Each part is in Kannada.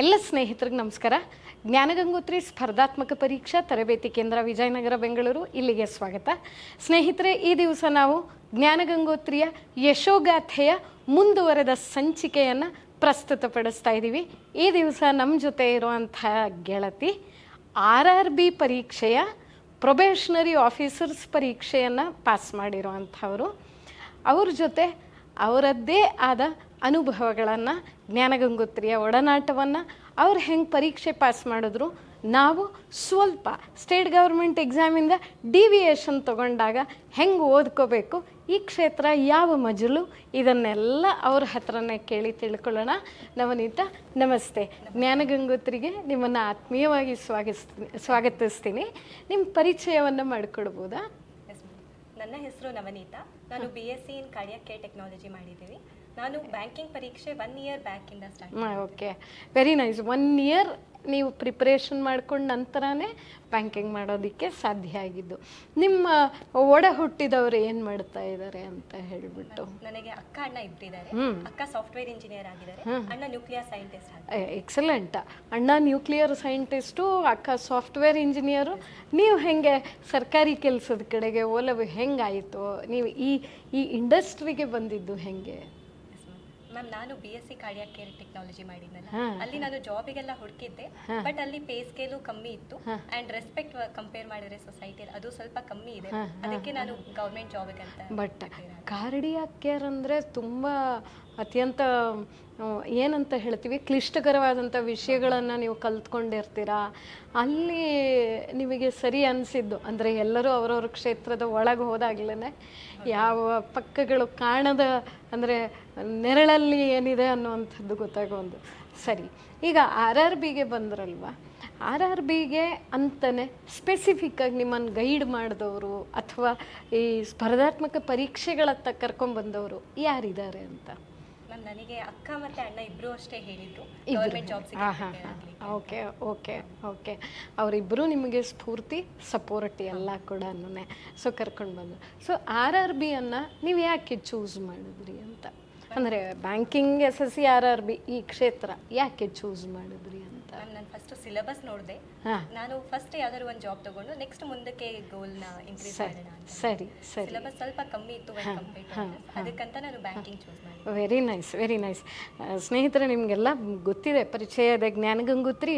ಎಲ್ಲ ಸ್ನೇಹಿತರಿಗೆ ನಮಸ್ಕಾರ. ಜ್ಞಾನಗಂಗೋತ್ರಿ ಸ್ಪರ್ಧಾತ್ಮಕ ಪರೀಕ್ಷಾ ತರಬೇತಿ ಕೇಂದ್ರ ವಿಜಯನಗರ, ಬೆಂಗಳೂರು, ಇಲ್ಲಿಗೆ ಸ್ವಾಗತ. ಸ್ನೇಹಿತರೆ, ಈ ದಿವಸ ನಾವು ಜ್ಞಾನಗಂಗೋತ್ರಿಯ ಯಶೋಗಾಥೆಯ ಮುಂದುವರೆದ ಸಂಚಿಕೆಯನ್ನು ಪ್ರಸ್ತುತಪಡಿಸ್ತಾ ಇದ್ದೀವಿ. ಈ ದಿವಸ ನಮ್ಮ ಜೊತೆ ಇರುವಂಥ ಗೆಳತಿ, ಆರ್ ಆರ್ ಬಿ ಪರೀಕ್ಷೆಯ ಪ್ರೊಬೇಷನರಿ ಆಫೀಸರ್ಸ್ ಪರೀಕ್ಷೆಯನ್ನು ಪಾಸ್ ಮಾಡಿರುವಂಥವರು. ಅವ್ರ ಜೊತೆ ಅವರದ್ದೇ ಆದ ಅನುಭವಗಳನ್ನು ಜ್ಞಾನಗಂಗೋತ್ರಿಯ ಒಡನಾಟವನ್ನು ಅವ್ರು ಹೆಂಗೆ ಪರೀಕ್ಷೆ ಪಾಸ್ ಮಾಡಿದ್ರು? ನಾವು ಸ್ವಲ್ಪ ಸ್ಟೇಟ್ ಗೌರ್ಮೆಂಟ್ ಎಕ್ಸಾಮಿಂದ ಡಿವಿಯೇಷನ್ ತಗೊಂಡಾಗ ಹೆಂಗೆ ಓದ್ಕೋಬೇಕು? ಈ ಕ್ಷೇತ್ರ ಯಾವ ಮಜಲು? ಇದನ್ನೆಲ್ಲ ಅವ್ರ ಹತ್ರನೇ ಕೇಳಿ ತಿಳ್ಕೊಳ್ಳೋಣ. ನವನೀತ ನಮಸ್ತೆ. ಜ್ಞಾನಗಂಗೋತ್ರಿಗೆ ನಿಮ್ಮನ್ನು ಆತ್ಮೀಯವಾಗಿ ಸ್ವಾಗತಿಸ್ತೀನಿ ಸ್ವಾಗತಿಸ್ತೀನಿ. ನಿಮ್ಮ ಪರಿಚಯವನ್ನು ಮಾಡಿಕೊಡ್ಬೋದಾ? ನನ್ನ ಹೆಸರು ನವನೀತಾ. ನಾನು B S C in cardiac care technology ಮಾಡಿದ್ದೀವಿ ನಾನು ಬ್ಯಾಂಕಿಂಗ್ ಪರೀಕ್ಷೆ one year ಬ್ಯಾಕಿಂದ start okay very nice one year ನೀವು ಪ್ರಿಪ್ರೇಷನ್ ಮಾಡ್ಕೊಂಡು ನಂತರನೇ ಬ್ಯಾಂಕಿಂಗ್ ಮಾಡೋದಕ್ಕೆ ಸಾಧ್ಯ ಆಗಿದ್ದು. ನಿಮ್ಮ ಒಡ ಹುಟ್ಟಿದವರು ಏನು ಮಾಡ್ತಾ ಇದ್ದಾರೆ ಅಂತ ಹೇಳ್ಬಿಟ್ಟು. ನನಗೆ ಅಕ್ಕ ಅಣ್ಣ ಇಬ್ಬರಿದ್ದಾರೆ. ಅಕ್ಕ ಸಾಫ್ಟ್ವೇರ್ ಇಂಜಿನಿಯರ್ ಆಗಿದ್ದಾರೆ. ಅಣ್ಣ ನ್ಯೂಕ್ಲಿಯರ್ ಸೈಂಟಿಸ್ಟ್ ಎಕ್ಸಲೆಂಟ್ ಅಣ್ಣ ನ್ಯೂಕ್ಲಿಯರ್ ಸೈಂಟಿಸ್ಟು ಅಕ್ಕ ಸಾಫ್ಟ್ವೇರ್ ಇಂಜಿನಿಯರು ನೀವು ಹೆಂಗೆ ಸರ್ಕಾರಿ ಕೆಲಸದ ಕಡೆಗೆ ಒಲವು ಹೆಂಗಾಯಿತು? ನೀವು ಈ ಈ ಇಂಡಸ್ಟ್ರಿಗೆ ಬಂದಿದ್ದು ಹೆಂಗೆ? ಮ್ಯಾಮ್ ನಾನು B S C cardiac care technology ಮಾಡಿದ್ನಲ್ಲ. ಅಲ್ಲಿ ನಾನು ಜಾಬಿಗೆಲ್ಲ ಹುಡುಕಿದ್ದೆ ಬಟ್ ಅಲ್ಲಿ ಪೇ ಸ್ಕೇಲು ಕಮ್ಮಿ ಇತ್ತು. ಅಂಡ್ ರೆಸ್ಪೆಕ್ಟ್ ಕಂಪೇರ್ ಮಾಡಿದ್ರೆ ಸೊಸೈಟಿಯಲ್ಲಿ ಅದು ಸ್ವಲ್ಪ ಕಮ್ಮಿ ಇದೆ. ಅದಕ್ಕೆ ನಾನು ಗೌರ್ಮೆಂಟ್ ಜಾಬಿಗೆ ಅಂತ ಬಟ್ ಕಾರ್ಡಿಯಾಕ್ ಕೇರ್ ಅಂದರೆ ತುಂಬ ಅತ್ಯಂತ ಏನಂತ ಹೇಳ್ತೀವಿ ಕ್ಲಿಷ್ಟಕರವಾದಂಥ ವಿಷಯಗಳನ್ನು ನೀವು ಕಲ್ತ್ಕೊಂಡಿರ್ತೀರಾ? ಅಲ್ಲಿ ನಿಮಗೆ ಸರಿ ಅನಿಸಿದ್ದು, ಅಂದರೆ ಎಲ್ಲರೂ ಅವರವ್ರ ಕ್ಷೇತ್ರದ ಒಳಗೆ ಹೋದಾಗ್ಲೇ ಯಾವ ಪಕ್ಕಗಳು ಕಾಣದ, ಅಂದರೆ ನೆರಳಲ್ಲಿ ಏನಿದೆ ಅನ್ನುವಂಥದ್ದು ಗೊತ್ತಾಗೋದು. ಸರಿ, ಈಗ ಆರ್ ಆರ್ ಬಿಗೆ ಬಂದ್ರಲ್ವ? ಆರ್ ಆರ್ ಬಿಗೆ ಅಂತಲೇ ಸ್ಪೆಸಿಫಿಕ್ಕಾಗಿ ನಿಮ್ಮನ್ನು ಗೈಡ್ ಮಾಡಿದವರು, ಅಥವಾ ಈ ಸ್ಪರ್ಧಾತ್ಮಕ ಪರೀಕ್ಷೆಗಳತ್ತ ಕರ್ಕೊಂಡ್ಬಂದವರು ಯಾರಿದ್ದಾರೆ ಅಂತ? ನನಗೆ ಅಕ್ಕ ಮತ್ತೆ ಅಣ್ಣ ಇಬ್ರು ಅಷ್ಟೇ ಹೇಳಿದ್ರು. ಗೌರ್ಮೆಂಟ್ ಹಾಂ ಓಕೆ ಓಕೆ ಓಕೆ. ಅವರಿಬ್ಬರು ನಿಮಗೆ ಸ್ಫೂರ್ತಿ ಸಪೋರ್ಟ್ ಎಲ್ಲ ಕೂಡ ಸೊ ಕರ್ಕೊಂಡು ಬಂದು ಸೊ ಆರ್ ಆರ್ ಬಿ ಅನ್ನು ನೀವು ಯಾಕೆ ಚೂಸ್ ಮಾಡಿದ್ರಿ ಅಂತ? ಅಂದರೆ banking S S C R R B ಈ ಕ್ಷೇತ್ರ ಯಾಕೆ ಚೂಸ್ ಮಾಡಿದ್ರಿ ಅಂತ? ಫಸ್ಟ್ ಸಿಲೆಬಸ್ ನೋಡಿದೆ. ನಾನು ಫಸ್ಟ್ ಯಾವ್ದಾದ್ರು ಒಂದು ಜಾಬ್ ತಗೊಂಡು ನೆಕ್ಸ್ಟ್ ಮುಂದಕ್ಕೆ ಗೋಲ್ನ ಇನ್ಕ್ರೀಸ್ ಸರಿ ಮಾಡೋಣ ಅಂತ. ಸರಿ ಸರಿ. ಸಿಲೆಬಸ್ ಸ್ವಲ್ಪ ಕಮ್ಮಿ ಇತ್ತು. ಅದಕ್ಕಂತ ನಾನು ಬ್ಯಾಂಕಿಂಗ್ ಚೂಸ್ ಮಾಡಿದೆ. ವೆರಿ ನೈಸ್ ವೆರಿ ನೈಸ್ ಸ್ನೇಹಿತರೆ ನಿಮಗೆಲ್ಲ ಗೊತ್ತಿದೆ ಪರಿಚಯದ ಜ್ಞಾನಗಂಗೋತ್ರಿ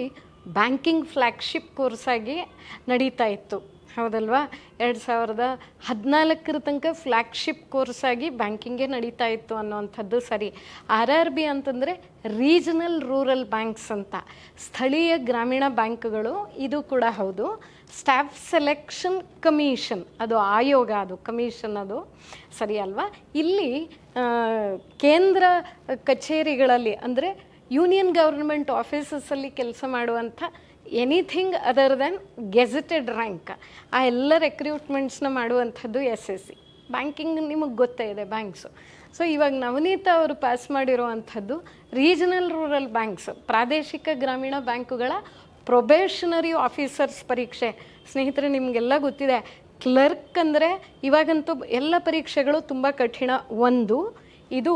ಬ್ಯಾಂಕಿಂಗ್ ಫ್ಲ್ಯಾಗ್ಶಿಪ್ ಕೋರ್ಸಾಗಿ ನಡೀತಾ ಇತ್ತು. ಹೌದಲ್ವಾ? ಎರಡು ಸಾವಿರದ ಹದಿನಾಲ್ಕರ ತನಕ ಫ್ಲ್ಯಾಗ್ಶಿಪ್ ಕೋರ್ಸಾಗಿ ಬ್ಯಾಂಕಿಂಗೇ ನಡೀತಾ ಇತ್ತು ಅನ್ನೋವಂಥದ್ದು ಸರಿ. ಆರ್ ಆರ್ ಬಿ ಅಂತಂದರೆ ರೀಜನಲ್ ರೂರಲ್ ಬ್ಯಾಂಕ್ಸ್ ಅಂತ. ಸ್ಥಳೀಯ ಗ್ರಾಮೀಣ ಬ್ಯಾಂಕ್ಗಳು ಇದು ಕೂಡ ಹೌದು. ಸ್ಟಾಫ್ ಸೆಲೆಕ್ಷನ್ ಕಮಿಷನ್ ಅದು ಆಯೋಗ ಅದು ಕಮಿಷನ್ ಅದು. ಸರಿ ಅಲ್ವಾ? ಇಲ್ಲಿ ಕೇಂದ್ರ ಕಚೇರಿಗಳಲ್ಲಿ ಅಂದರೆ ಯೂನಿಯನ್ ಗೌರ್ಮೆಂಟ್ ಆಫೀಸಸ್ಸಲ್ಲಿ ಕೆಲಸ ಮಾಡುವಂಥ anything other than gazetted rank ಆ ಎಲ್ಲ ರೆಕ್ರೂಟ್ಮೆಂಟ್ಸ್ನ ಮಾಡುವಂಥದ್ದು ಎಸ್ ಎಸ್ ಸಿ ಬ್ಯಾಂಕಿಂಗ್ ನಿಮಗೆ ಗೊತ್ತೇ ಇದೆ ಬ್ಯಾಂಕ್ಸು ಸೊ ಇವಾಗ ನವನೀತ ಅವರು ಪಾಸ್ ಮಾಡಿರುವಂಥದ್ದು ರೀಜನಲ್ ರೂರಲ್ ಬ್ಯಾಂಕ್ಸ್ ಪ್ರಾದೇಶಿಕ ಗ್ರಾಮೀಣ ಬ್ಯಾಂಕುಗಳ ಪ್ರೊಬೇಷನರಿ ಆಫೀಸರ್ಸ್ ಪರೀಕ್ಷೆ. ಸ್ನೇಹಿತರೆ, ನಿಮಗೆಲ್ಲ ಗೊತ್ತಿದೆ ಕ್ಲರ್ಕ್ ಅಂದರೆ ಇವಾಗಂತೂ ಎಲ್ಲ ಪರೀಕ್ಷೆಗಳು ತುಂಬ ಕಠಿಣ. ಒಂದು, ಇದು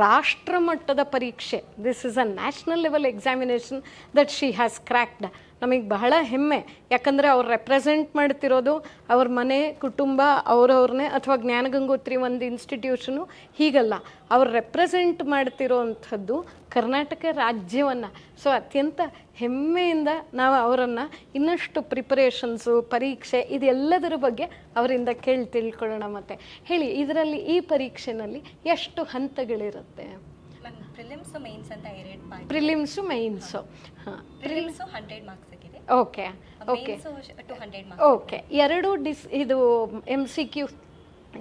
ರಾಷ್ಟ್ರ ಮಟ್ಟದ ಪರೀಕ್ಷೆ this is a national level examination that she has cracked ನಮಗೆ ಬಹಳ ಹೆಮ್ಮೆ. ಯಾಕಂದರೆ ಅವ್ರು ರೆಪ್ರೆಸೆಂಟ್ ಮಾಡ್ತಿರೋದು ಅವ್ರ ಮನೆ, ಕುಟುಂಬ ಅವ್ರವ್ರನ್ನೇ ಅಥವಾ ಜ್ಞಾನಗಂಗೋತ್ರಿ ಒಂದು ಇನ್ಸ್ಟಿಟ್ಯೂಷನು ಹೀಗಲ್ಲ. ಅವ್ರು ರೆಪ್ರೆಸೆಂಟ್ ಮಾಡ್ತಿರೋವಂಥದ್ದು ಕರ್ನಾಟಕ ರಾಜ್ಯವನ್ನು. ಸೊ ಅತ್ಯಂತ ಹೆಮ್ಮೆಯಿಂದ ನಾವು ಅವರನ್ನು ಇನ್ನಷ್ಟು ಪ್ರಿಪರೇಷನ್ಸು ಪರೀಕ್ಷೆ ಇದೆಲ್ಲದರ ಬಗ್ಗೆ ಅವರಿಂದ ಕೇಳಿ ತಿಳ್ಕೊಳ್ಳೋಣ ಮತ್ತೆ. ಹೇಳಿ, ಇದರಲ್ಲಿ ಈ ಪರೀಕ್ಷೆನಲ್ಲಿ ಎಷ್ಟು ಹಂತಗಳಿರುತ್ತೆ? ಪ್ರಿಲಿಮ್ಸ್ ಮೈನ್ಸ್ ಅಂತ ಎರಡು ಪಾರ್ಟ್ ಪ್ರಿಲಿಮ್ಸು ಮೈನ್ಸು ಹಾಂ. ಪ್ರಿಲಿಮ್ಸ್ ಹಂಡ್ರೆಡ್ ಮಾರ್ಕ್ಸ್ ಆಗಿದೆ. Okay okay two hundred marks okay ಎರಡು ಡಿಸ್ ಇದು M C Q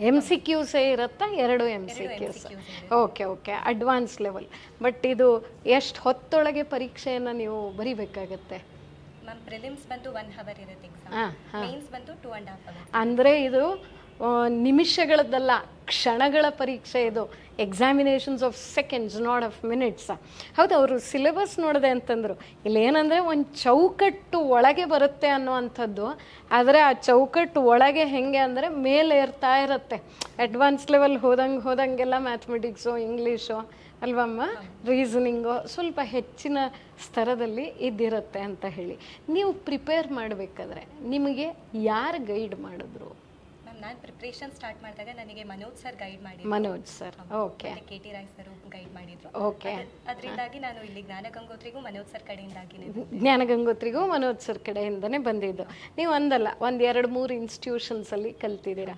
M C ಕ್ಯೂಸೇ ಇರುತ್ತಾ? ಎರಡು M C Qs okay okay advance level but ಇದು ಎಷ್ಟು ಹೊತ್ತೊಳಗೆ ಪರೀಕ್ಷೆಯನ್ನು ನೀವು ಬರಿಬೇಕಾಗತ್ತೆ? ಮ್ಯಾಮ್ ಪ್ರಿಲಿಮ್ಸ್ ಬಂದು ಒನ್ ಹವರ್ ಇರುತ್ತೆ ಎಕ್ಸಾಮ್ ಮೈನ್ಸ್ ಬಂದು ಟೂ ಆ್ಯಂಡ್ ಹಾಫ್ ಅವರ್ ಅಂದರೆ ಇದು ನಿಮಿಷಗಳದ್ದಲ್ಲ, ಕ್ಷಣಗಳ ಪರೀಕ್ಷೆ ಇದು. Examinations of seconds not of minutes ಹೌದು, ಅವರು ಸಿಲೆಬಸ್ ನೋಡಿದೆ ಅಂತಂದರು. ಇಲ್ಲಿ ಏನಂದರೆ ಒಂದು ಚೌಕಟ್ಟು ಒಳಗೆ ಬರುತ್ತೆ ಅನ್ನುವಂಥದ್ದು. ಆದರೆ ಆ ಚೌಕಟ್ಟು ಒಳಗೆ ಹೆಂಗೆ ಅಂದರೆ ಮೇಲೆ ಇರ್ತಾ ಇರುತ್ತೆ. ಅಡ್ವಾನ್ಸ್ ಲೆವೆಲ್ ಹೋದಂಗೆ ಹೋದಂಗೆಲ್ಲ ಮ್ಯಾಥಮೆಟಿಕ್ಸು ಇಂಗ್ಲೀಷು ಅಲ್ವಮ್ಮ? ರೀಸನಿಂಗು ಸ್ವಲ್ಪ ಹೆಚ್ಚಿನ ಸ್ತರದಲ್ಲಿ ಇದ್ದಿರುತ್ತೆ ಅಂತ ಹೇಳಿ. ನೀವು ಪ್ರಿಪೇರ್ ಮಾಡಬೇಕಾದ್ರೆ ನಿಮಗೆ ಯಾರು ಗೈಡ್ ಮಾಡಿದ್ರು? ನಾನು ಪ್ರಿಪ್ರೇಷನ್ ಸ್ಟಾರ್ಟ್ ಮಾಡಿದಾಗ ನನಗೆ ಮನೋಜ್ ಸರ್ ಗೈಡ್ ಮಾಡಿದ್ರು. Manoj sir okay K T Roy sir guide ಮಾಡಿದ್ರು. ಓಕೆ ಅದರಿಂದಾಗಿ ನಾನು ಇಲ್ಲಿ ಜ್ಞಾನ ಗಂಗೋತ್ರಿಗೂ ಮನೋಜ್ ಸರ್ ಕಡೆಯಿಂದಾಗಿನೇ ಜ್ಞಾನ ಗಂಗೋತ್ರಿಗೂ ಮನೋಜ್ ಸರ್ ಕಡೆಯಿಂದನೇ ಬಂದಿದ್ದು. ನೀವು ಒಂದಲ್ಲ ಒಂದು ಎರಡು ಮೂರು ಇನ್ಸ್ಟಿಟ್ಯೂಷನ್ಸಲ್ಲಿ ಕಲ್ತಿದ್ದೀರಾ.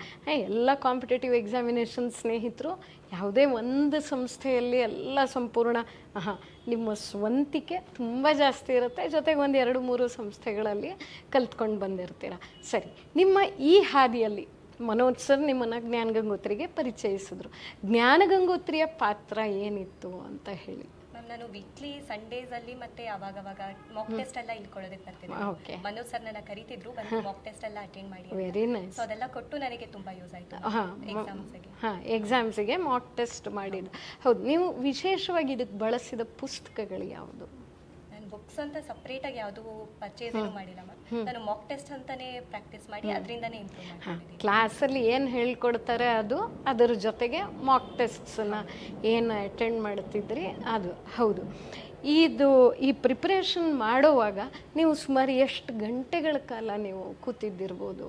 ಎಲ್ಲ ಕಾಂಪಿಟೇಟಿವ್ ಎಕ್ಸಾಮಿನೇಷನ್ ಸ್ನೇಹಿತರು ಯಾವುದೇ ಒಂದು ಸಂಸ್ಥೆಯಲ್ಲಿ ಎಲ್ಲ ಸಂಪೂರ್ಣ ಹಾಂ ನಿಮ್ಮ ಸ್ವಂತಿಕೆ ತುಂಬ ಜಾಸ್ತಿ ಇರುತ್ತೆ. ಜೊತೆಗೆ ಒಂದು ಎರಡು ಮೂರು ಸಂಸ್ಥೆಗಳಲ್ಲಿ ಕಲ್ತ್ಕೊಂಡು ಬಂದಿರ್ತೀರ. ಸರಿ, ನಿಮ್ಮ ಈ ಹಾದಿಯಲ್ಲಿ ಮನೋಜ್ ಸರ್ ನಿಮ್ಮನ್ನು ಜ್ಞಾನ ಗಂಗೋತ್ರಿಗೆ ಪರಿಚಯಿಸಿದ್ರು. ಜ್ಞಾನ ಗಂಗೋತ್ರಿಯ ಪಾತ್ರ ಏನಿತ್ತು ಅಂತ ಹೇಳಿ. ನಾನು ವೀಕ್ಲಿ ಸಂಡೇಸ್ ಅಲ್ಲಿ ಮತ್ತೆ ಅವಾಗ ಅವಾಗ ಮಾಕ್ ಟೆಸ್ಟ್ ಎಲ್ಲ ಇಲ್ಲಿ ಕೊಡೋದಕ್ಕೆ ಬರ್ತಿದ್ದೆ ಮನೋಜ್ ಸರ್ ನನ್ನ ಕರೀತಿದ್ರು ಬಂದು ಮಾಕ್ ಟೆಸ್ಟ್ ಎಲ್ಲ ಅಟೆಂಡ್ ಮಾಡಿ ವೆರಿ ನೈಸ್ ಸೊ ಅದೆಲ್ಲ ಕೊಟ್ಟು ನನಗೆ ತುಂಬಾ ಯೂಸ್ ಆಯ್ತು. ಎಕ್ಸಾಮ್ಸ್ಗೆ ಹಾಂ ಎಕ್ಸಾಮ್ಸಿಗೆ ಮಾಕ್ ಟೆಸ್ಟ್ ಮಾಡಿದ್ದು. ಹೌದು ನೀವು ವಿಶೇಷವಾಗಿ ಇದಕ್ಕೆ ಬಳಸಿದ ಪುಸ್ತಕಗಳು ಯಾವುದು? ಬುಕ್ಸ್ ಅಂತ ಸಪ್ರೇಟ್ ಆಗಿ ಯಾವುದು ಪರ್ಚೇಸ್ ಮಾಡಿಲ್ಲ ಮ್ಯಾಮ್ ನಾನು ಮಾಕ್ ಟೆಸ್ಟ್ ಅಂತಾನೆ ಪ್ರಾಕ್ಟೀಸ್ ಮಾಡಿ ಅದರಿಂದಾನೇ ಇಂಪ್ರೂವ್ ಮಾಡ್ಕೊಂಡಿದ್ದೀನಿ. ಕ್ಲಾಸಲ್ಲಿ ಏನು ಹೇಳ್ಕೊಡ್ತಾರೆ ಅದು ಅದರ ಜೊತೆಗೆ ಮಾಕ್ ಟೆಸ್ಟ್ಸನ್ನು ಏನು ಅಟೆಂಡ್ ಮಾಡ್ತಿದ್ರಿ ಅದು ಹೌದು. ಇದು ಈ ಪ್ರಿಪ್ರೇಷನ್ ಮಾಡುವಾಗ ನೀವು ಸುಮಾರು ಎಷ್ಟು ಗಂಟೆಗಳ ಕಾಲ ನೀವು ಕೂತಿದ್ದಿರ್ಬೋದು?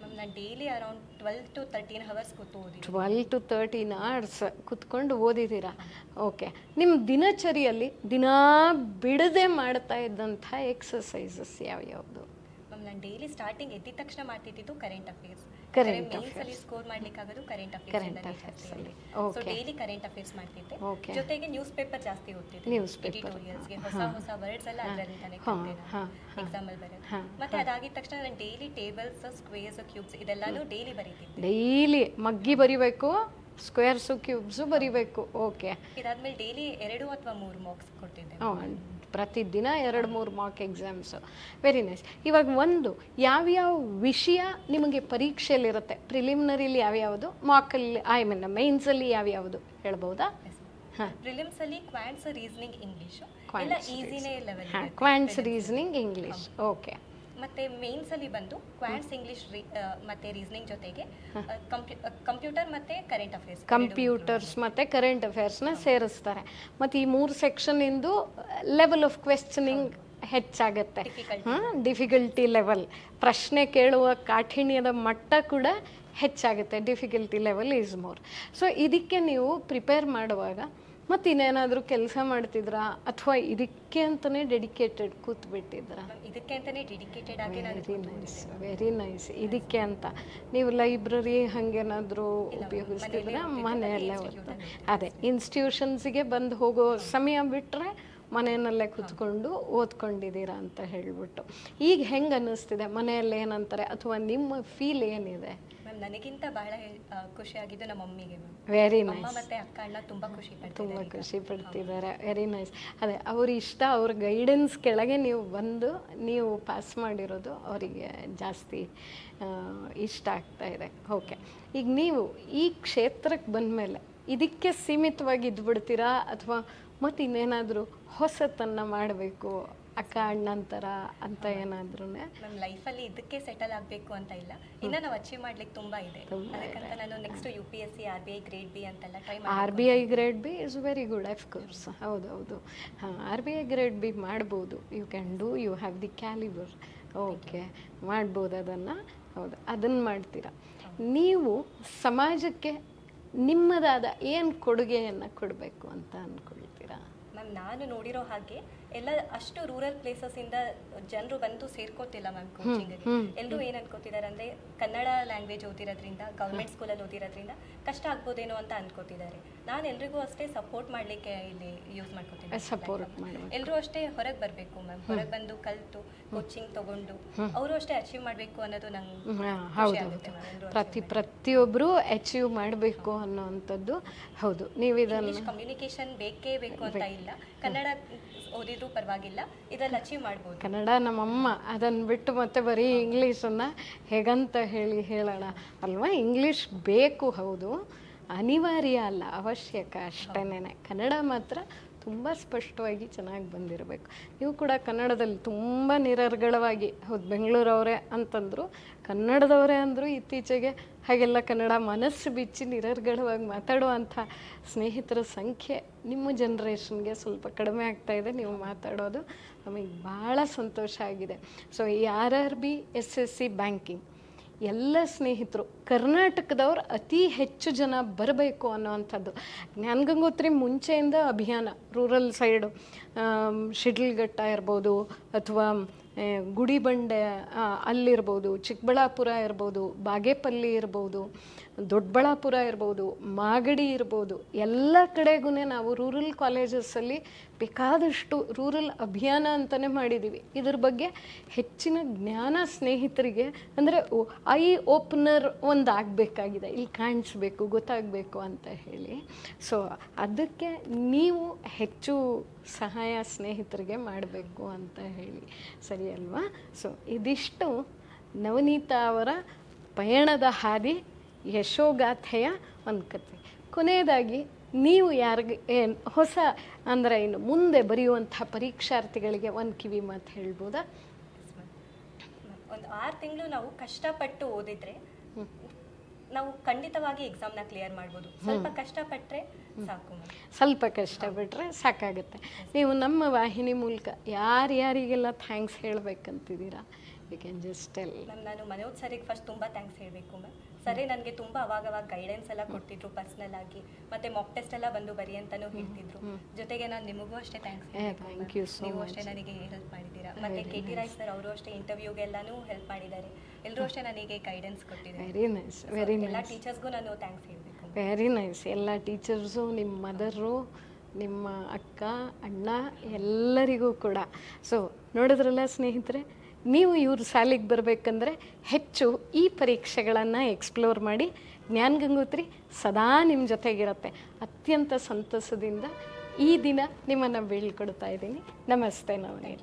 ಮ್ಯಾಮ್ ನಾನು daily around twelve to thirteen hours ಕೂತು ಓದಿದ್ದೀನಿ ಟ್ವೆಲ್ ಟು ತರ್ಟೀನ್ ಅವರ್ಸ್ ಕುತ್ಕೊಂಡು ಓದಿದ್ದೀರಾ? ಓಕೆ ನಿಮ್ಮ ದಿನಚರಿಯಲ್ಲಿ ದಿನಾ ಬಿಡದೆ ಮಾಡ್ತಾ ಇದ್ದಂಥ ಎಕ್ಸಸೈಸಸ್ ಯಾವ್ಯಾವುದು? ಮ್ಯಾಮ್ ನಾನು ಡೈಲಿ ಸ್ಟಾರ್ಟಿಂಗ್ ಎದ್ದಿದ ತಕ್ಷಣ ಮಾಡ್ತಿದ್ದು current affairs Current affairs score ಮಾಡ್ಲಿಕ್ಕೆ ಆಗೋದು ಕರೆಂಟ್ ಅಫೇರ್ಸ್ ಅಲ್ಲಿ. ಸೊ. ಡೈಲಿ ಕರೆಂಟ್ ಅಫೇರ್ಸ್ ಮಾಡ್ತಿದ್ದೆ. ಜೊತೆಗೆ ನ್ಯೂಸ್ ಪೇಪರ್ ಜಾಸ್ತಿ ಓದ್ತಿದ್ದೆ. Newspaper. ಎಡಿಟೋರಿಯಲ್ಸ್ಗೆ ಹೊಸ ಹೊಸ ವರ್ಡ್ಸ್ ಎಲ್ಲ ಅದರಿಂದನೇ ಎಕ್ಸಾಮ್ ಅಲ್ಲಿ ಬರೋದು. ಮತ್ತೆ ಅದಾಗಿದ ತಕ್ಷಣ ನಾನು ಡೈಲಿ ಟೇಬಲ್ಸ್ ಸ್ಕ್ವೇರ್ಸ್ ಕ್ಯೂಬ್ಸ್ ಇದೆಲ್ಲಾನು ಡೈಲಿ ಬರೀತಿದ್ದೆ. ಡೈಲಿ ಮಗ್ಗಿ ಬರಿಬೇಕು ಸ್ಕ್ವೇರ್ಸು ಕ್ಯೂಬ್ಸು ಬರಿಬೇಕು. ಓಕೆ ಇದಾದ್ಮೇಲೆ ಡೈಲಿ ಎರಡು ಅಥವಾ ಮೂರು ಮಾರ್ಕ್ಸ್ ಕೊಡ್ತಿದ್ದೆ. ಪ್ರತಿದಿನ ಎರಡು ಮೂರು ಮಾರ್ಕ್ ಎಕ್ಸಾಮ್ಸು ವೆರಿ ನೈಸ್ ಇವಾಗ ಒಂದು ಯಾವ್ಯಾವ ವಿಷಯ ನಿಮಗೆ ಪರೀಕ್ಷೆಯಲ್ಲಿರುತ್ತೆ? ಪ್ರಿಲಿಮಿನರಿಲಿ ಯಾವ್ಯಾವುದು? ಮಾರ್ಕಲ್ಲಿ ಐ ಮೀನ್ ಮೈನ್ಸಲ್ಲಿ ಯಾವ್ಯಾವುದು? ಹೇಳ್ಬೋದಾ? ಹಾಂ. ಪ್ರಿಲಿಮ್ಸ್ ಅಲ್ಲಿ quants reasoning English quants reasoning English okay ಮತ್ತೆ ಮೇನ್ಸ್ ಅಲ್ಲಿ ಬಂದು ಕ್ವಾಂಟ್ಸ್ ಇಂಗ್ಲಿಷ್ ಮತ್ತೆ ರೀಸನಿಂಗ್ ಜೊತೆಗೆ ಕಂಪ್ಯೂಟರ್ ಮತ್ತೆ ಕರೆಂಟ್ ಅಫೇರ್ಸ್ ಕಂಪ್ಯೂಟರ್ಸ್ ಮತ್ತು ಕರೆಂಟ್ ಅಫೇರ್ಸ್ನ ಸೇರಿಸ್ತಾರೆ. ಮತ್ತು ಈ ಮೂರು ಸೆಕ್ಷನಿಂದು ಲೆವೆಲ್ ಆಫ್ ಕ್ವೆಶ್ಚನಿಂಗ್ ಹೆಚ್ಚಾಗತ್ತೆ. ಹಾಂ ಡಿಫಿಕಲ್ಟಿ ಲೆವೆಲ್ ಪ್ರಶ್ನೆ ಕೇಳುವ ಕಾಠಿಣ್ಯದ ಮಟ್ಟ ಕೂಡ ಹೆಚ್ಚಾಗುತ್ತೆ. Difficulty level is more so ಇದಕ್ಕೆ ನೀವು ಪ್ರಿಪೇರ್ ಮಾಡುವಾಗ ಮತ್ತು ಇನ್ನೇನಾದರೂ ಕೆಲಸ ಮಾಡ್ತಿದ್ರಾ? ಅಥವಾ ಇದಕ್ಕೆ ಅಂತಲೇ ಡೆಡಿಕೇಟೆಡ್ ಕೂತ್ಬಿಟ್ಟಿದ್ರಾ? ಇದಕ್ಕೆ ಅಂತಲೇ ಡೆಡಿಕೇಟೆಡ್ ಆಗಿ ನಾನು ವೆರಿ ನೈಸ್ ವೆರಿ ನೈಸ್ ಇದಕ್ಕೆ ಅಂತ. ನೀವು ಲೈಬ್ರರಿ ಹಾಗೇನಾದರೂ ಉಪಯೋಗಿಸ್ತಿದ್ರಾ ಮನೆಯಲ್ಲೇ ಓದ್ತಾ ಅದೇ ಇನ್ಸ್ಟಿಟ್ಯೂಷನ್ಸಿಗೆ ಬಂದು ಹೋಗೋ ಸಮಯ ಬಿಟ್ಟರೆ ಮನೆಯಲ್ಲೇ ಕೂತ್ಕೊಂಡು ಓದ್ಕೊಂಡಿದ್ದೀರಾ ಅಂತ ಹೇಳ್ಬಿಟ್ಟು. ಈಗ ಹೆಂಗೆ ಅನ್ನಿಸ್ತಿದೆ? ಮನೆಯಲ್ಲಿ ಏನಂತಾರೆ ಅಥವಾ ನಿಮ್ಮ ಫೀಲ್ ಏನಿದೆ? ನನಗಿಂತ ಬಹಳ ಖುಷಿಯಾಗಿದ್ದು ನಮ್ಮ ಮಮ್ಮಿಗೆ ವೆರಿ ನೈಸ್ ಮತ್ತೆ ಅಕ್ಕ ಅಣ್ಣ ತುಂಬಾ ಖುಷಿ ತುಂಬಾ ಖುಷಿ ಪಡ್ತಿದ್ದಾರೆ. ವೆರಿ ನೈಸ್ ಅದೇ ಅವ್ರ ಇಷ್ಟ ಅವ್ರ ಗೈಡೆನ್ಸ್ ಕೆಳಗೆ ನೀವು ಬಂದು ನೀವು ಪಾಸ್ ಮಾಡಿರೋದು ಅವರಿಗೆ ಜಾಸ್ತಿ ಇಷ್ಟ ಆಗ್ತಾ ಇದೆ. ಓಕೆ ಈಗ ನೀವು ಈ ಕ್ಷೇತ್ರಕ್ಕೆ ಬಂದಮೇಲೆ ಇದಕ್ಕೆ ಸೀಮಿತವಾಗಿ ಇದ್ಬಿಡ್ತೀರಾ ಅಥವಾ ಮತ್ತು ಇನ್ನೇನಾದರೂ ಹೊಸತನ್ನು ಮಾಡಬೇಕು ಅಕ್ಕ ಅಣ್ಣನ ಥರ ಅಂತ ಏನಾದ್ರೂ ನಮ್ಮ ಲೈಫಲ್ಲಿ ಇದಕ್ಕೆ ಸೆಟಲ್ ಆಗಬೇಕು ಅಂತ ಇಲ್ಲ. ಇನ್ನ ನಾವು ಅಚೀವ್ ಮಾಡ್ಲಿಕ್ಕೆ ತುಂಬಾ ಇದೆ. ಅದಕ್ಕಂತ ನಾನು next U P S C R B I grade B ಅಂತೆಲ್ಲ try R B I grade B is very good of course ಹೌದು ಹೌದು. ಹಾಂ R B I grade B ಮಾಡ್ಬೋದು. You can do you have the calibre okay ಮಾಡ್ಬೋದು ಅದನ್ನು. ಹೌದು ಅದನ್ನು ಮಾಡ್ತೀರಾ. ನೀವು ಸಮಾಜಕ್ಕೆ ನಿಮ್ಮದಾದ ಏನು ಕೊಡುಗೆಯನ್ನು ಕೊಡಬೇಕು ಅಂತ ಅಂದ್ಕೊಳ್ತೀರಾ ಮ್ಯಾಮ್ ನಾನು ನೋಡಿರೋ ಹಾಗೆ ಎಲ್ಲ ಅಷ್ಟು ರೂರಲ್ ಪ್ಲೇಸಸ್ ಇಂದ ಜನರು ಬಂದು ಸೇರ್ಕೋತಿಲ್ಲ ಮ್ಯಾಮ್ ಕೋಚಿಂಗ್ ಎಲ್ಲರೂ ಏನ್ ಅನ್ಕೋತಿದ್ದಾರೆ ಅಂದ್ರೆ ಕನ್ನಡ ಲ್ಯಾಂಗ್ವೇಜ್ ಓದಿರೋದ್ರಿಂದ ಗೌರ್ಮೆಂಟ್ ಸ್ಕೂಲಲ್ಲಿ ಓದಿರೋದ್ರಿಂದ ಕಷ್ಟ ಆಗ್ಬೋದೇನೋ ಅಂತ ಅನ್ಕೋತಿದ್ದಾರೆ. ನಾನು ಎಲ್ರಿಗೂ ಅಷ್ಟೇ ಸಪೋರ್ಟ್ ಮಾಡ್ಲಿಕ್ಕೆ ಇಲ್ಲಿ ಯೂಸ್ ಮಾಡ್ಕೋತೀನಿ ಎಲ್ಲರೂ ಅಷ್ಟೇ ಹೊರಗೆ ಬರಬೇಕು ಮ್ಯಾಮ್ ಹೊರಗೆ ಬಂದು ಕಲ್ತು ಕೋಚಿಂಗ್ ತಗೊಂಡು ಅವರು ಅಷ್ಟೇ ಅಚೀವ್ ಮಾಡಬೇಕು ಅನ್ನೋದು ನಂಗೆ ಪ್ರತಿ ಪ್ರತಿಯೊಬ್ಬರು ಅಚೀವ್ ಮಾಡಬೇಕು ಅನ್ನೋವಂಥದ್ದು. ಹೌದು. ನೀವು ಇದನ್ನು ಕಮ್ಯುನಿಕೇಶನ್ ಬೇಕೇ ಬೇಕು ಅಂತ ಇಲ್ಲ. ಕನ್ನಡ ಓದಿದ್ರು ಪರವಾಗಿಲ್ಲ. ಇದ್ರಲ್ಲಿ ಅಚೀವ್ ಮಾಡ್ಬೋದು. ಕನ್ನಡ ನಮ್ಮಮ್ಮ ಅದನ್ನ ಬಿಟ್ಟು ಮತ್ತೆ ಬರೀ ಇಂಗ್ಲೀಷನ್ನು ಹೇಗಂತ ಹೇಳಿ ಹೇಳೋಣ ಅಲ್ವಾ? ಇಂಗ್ಲಿಷ್ ಬೇಕು ಹೌದು. ಅನಿವಾರ್ಯ ಅಲ್ಲ, ಅವಶ್ಯಕ ಅಷ್ಟೇನೆ ಕನ್ನಡ ಮಾತ್ರ ತುಂಬ ಸ್ಪಷ್ಟವಾಗಿ ಚೆನ್ನಾಗಿ ಬಂದಿರಬೇಕು. ನೀವು ಕೂಡ ಕನ್ನಡದಲ್ಲಿ ತುಂಬ ನಿರರ್ಗಳವಾಗಿ, ಹೌದು, ಬೆಂಗಳೂರವರೇ ಅಂತಂದರು, ಕನ್ನಡದವರೇ ಅಂದರು ಇತ್ತೀಚೆಗೆ ಹಾಗೆಲ್ಲ ಕನ್ನಡ ಮನಸ್ಸು ಬಿಚ್ಚಿ ನಿರರ್ಗಳವಾಗಿ ಮಾತಾಡುವಂಥ ಸ್ನೇಹಿತರ ಸಂಖ್ಯೆ ನಿಮ್ಮ ಜನ್ರೇಷನ್ಗೆ ಸ್ವಲ್ಪ ಕಡಿಮೆ ಆಗ್ತಾ ಇದೆ. ನೀವು ಮಾತಾಡೋದು ನಮಗೆ ಭಾಳ ಸಂತೋಷ ಆಗಿದೆ. ಸೊ ಈ R R B S S C banking ಎಲ್ಲ ಸ್ನೇಹಿತರು. ಕರ್ನಾಟಕದವ್ರು ಅತಿ ಹೆಚ್ಚು ಜನ ಬರಬೇಕು ಅನ್ನೋವಂಥದ್ದು. ಜ್ಞಾನಗಂಗೋತ್ರಿ ಮುಂಚೆಯಿಂದ ಅಭಿಯಾನ, ರೂರಲ್ ಸೈಡು. ಶಿಡ್ಲಘಟ್ಟ ಇರ್ಬೋದು, ಅಥವಾ ಗುಡಿಬಂಡೆ ಅಲ್ಲಿರ್ಬೋದು, ಚಿಕ್ಕಬಳ್ಳಾಪುರ ಇರ್ಬೋದು, ಬಾಗೇಪಲ್ಲಿ ಇರ್ಬೋದು, ದೊಡ್ಡಬಳ್ಳಾಪುರ ಇರ್ಬೋದು, ಮಾಗಡಿ ಇರ್ಬೋದು, ಎಲ್ಲ ಕಡೆಗೂ ನಾವು ರೂರಲ್ ಕಾಲೇಜಸ್ಸಲ್ಲಿ ಬೇಕಾದಷ್ಟು ರೂರಲ್ ಅಭಿಯಾನ ಅಂತಲೇ ಮಾಡಿದ್ದೀವಿ ಇದ್ರ ಬಗ್ಗೆ ಹೆಚ್ಚಿನ ಜ್ಞಾನ ಸ್ನೇಹಿತರಿಗೆ ಅಂದರೆ ಐ ಓಪನರ್ ಒಂದು ಆಗಬೇಕಾಗಿದೆ ಇಲ್ಲಿ ಕಾಣಿಸ್ಬೇಕು, ಗೊತ್ತಾಗಬೇಕು ಅಂತ ಹೇಳಿ. ಸೊ ಅದಕ್ಕೆ ನೀವು ಹೆಚ್ಚು ಸಹಾಯ ಸ್ನೇಹಿತರಿಗೆ ಮಾಡಬೇಕು ಅಂತ ಹೇಳಿ. ಸರಿ ಅಲ್ವಾ? ಸೊ ಇದಿಷ್ಟು ನವನೀತಾ ಅವರ ಪಯಣದ ಹಾದಿ ಯಶೋಗಾಥೆಯ ಒಂದು ಕಥೆ. ಕೊನೆಯದಾಗಿ ನೀವು ಯಾರಿಗೆ ಏನು ಹೊಸ ಅಂದರೆ ಇನ್ನು ಮುಂದೆ ಬರೆಯುವಂಥ ಪರೀಕ್ಷಾರ್ಥಿಗಳಿಗೆ ಒಂದು ಕಿವಿ ಮಾತು ಹೇಳ್ಬೋದಾ? ಒಂದು ಆರು ತಿಂಗಳು ನಾವು ಕಷ್ಟಪಟ್ಟು ಓದಿದ್ರೆ ನಾವು ಖಂಡಿತವಾಗಿ ಎಕ್ಸಾಮ್ನ ಕ್ಲಿಯರ್ ಮಾಡ್ಬೋದು. ಸ್ವಲ್ಪ ಕಷ್ಟಪಟ್ಟರೆ ಸಾಕು ಸ್ವಲ್ಪ ಕಷ್ಟಪಟ್ಟರೆ ಸಾಕಾಗುತ್ತೆ. ನೀವು ನಮ್ಮ ವಾಹಿನಿ ಮೂಲಕ ಯಾರ್ಯಾರಿಗೆಲ್ಲ thanks ಹೇಳಬೇಕಂತಿದ್ದೀರಾ? You can just tell ma'am ನಾನು ಮನೋಜ್ ಸರಿಗೆ ಫಸ್ಟ್ ತುಂಬ ಥ್ಯಾಂಕ್ಸ್ ಹೇಳಬೇಕು ಮ್ಯಾಮ್. ಸರೇ ನನಗೆ ತುಂಬ ಅವಾಗ ಅವಾಗ ಗೈಡೆನ್ಸ್ ಎಲ್ಲ ಕೊಡ್ತಿದ್ರು ಪರ್ಸ್ನಲ್ ಆಗಿ. ಮತ್ತೆ ಮಾಕ್ ಟೆಸ್ಟ್ ಎಲ್ಲ ಬಂದು ಬರಿ ಅಂತಾನೂ ಹೇಳ್ತಿದ್ರು. ಜೊತೆಗೆ ನಾನು ನಿಮಗೂ ಅಷ್ಟೇ ಥ್ಯಾಂಕ್ಸ್ ಥ್ಯಾಂಕ್ ಯು ನೀವು. ಅಷ್ಟೇ ನನಗೆ ಹೆಲ್ಪ್ ಮಾಡಿದ್ದೀರಾ? ಮತ್ತೆ ಕೆ ಟಿ ರಾಯ್ ಸರ್ ಅವರು ಅಷ್ಟೇ ಇಂಟರ್ವ್ಯೂಗೆಲ್ಲಾನು ಹೆಲ್ಪ್ ಮಾಡಿದ್ದಾರೆ. ಎಲ್ಲರೂ ಅಷ್ಟೇ ನನಗೆ ಗೈಡೆನ್ಸ್ ಕೊಟ್ಟಿದ್ದಾರೆ. ವೆರಿ ನೈಸ್ ವೆರಿ ಎಲ್ಲ ಟೀಚರ್ಸ್ಗೂ ನಾನು ಥ್ಯಾಂಕ್ಸ್ ಹೇಳಬೇಕು ವೆರಿ ನೈಸ್ ಎಲ್ಲ ಟೀಚರ್ಸು ನಿಮ್ಮ ಮದರು ನಿಮ್ಮ ಅಕ್ಕ ಅಣ್ಣ ಎಲ್ಲರಿಗೂ ಕೂಡ. ಸೊ ನೋಡಿದ್ರಲ್ಲ ಸ್ನೇಹಿತರೆ ನೀವು ಇವ್ರ ಶಾಲೆಗೆ ಬರಬೇಕಂದ್ರೆ ಹೆಚ್ಚು ಈ ಪರೀಕ್ಷೆಗಳನ್ನು ಎಕ್ಸ್ಪ್ಲೋರ್ ಮಾಡಿ ಜ್ಞಾನ ಗಂಗೋತ್ರಿ ಸದಾ ನಿಮ್ಮ ಜೊತೆಗಿರುತ್ತೆ. ಅತ್ಯಂತ ಸಂತಸದಿಂದ ಈ ದಿನ ನಿಮ್ಮನ್ನು ಬೀಳ್ಕೊಡ್ತಾ ಇದ್ದೀನಿ. ನಮಸ್ತೆ ನವನೀತ.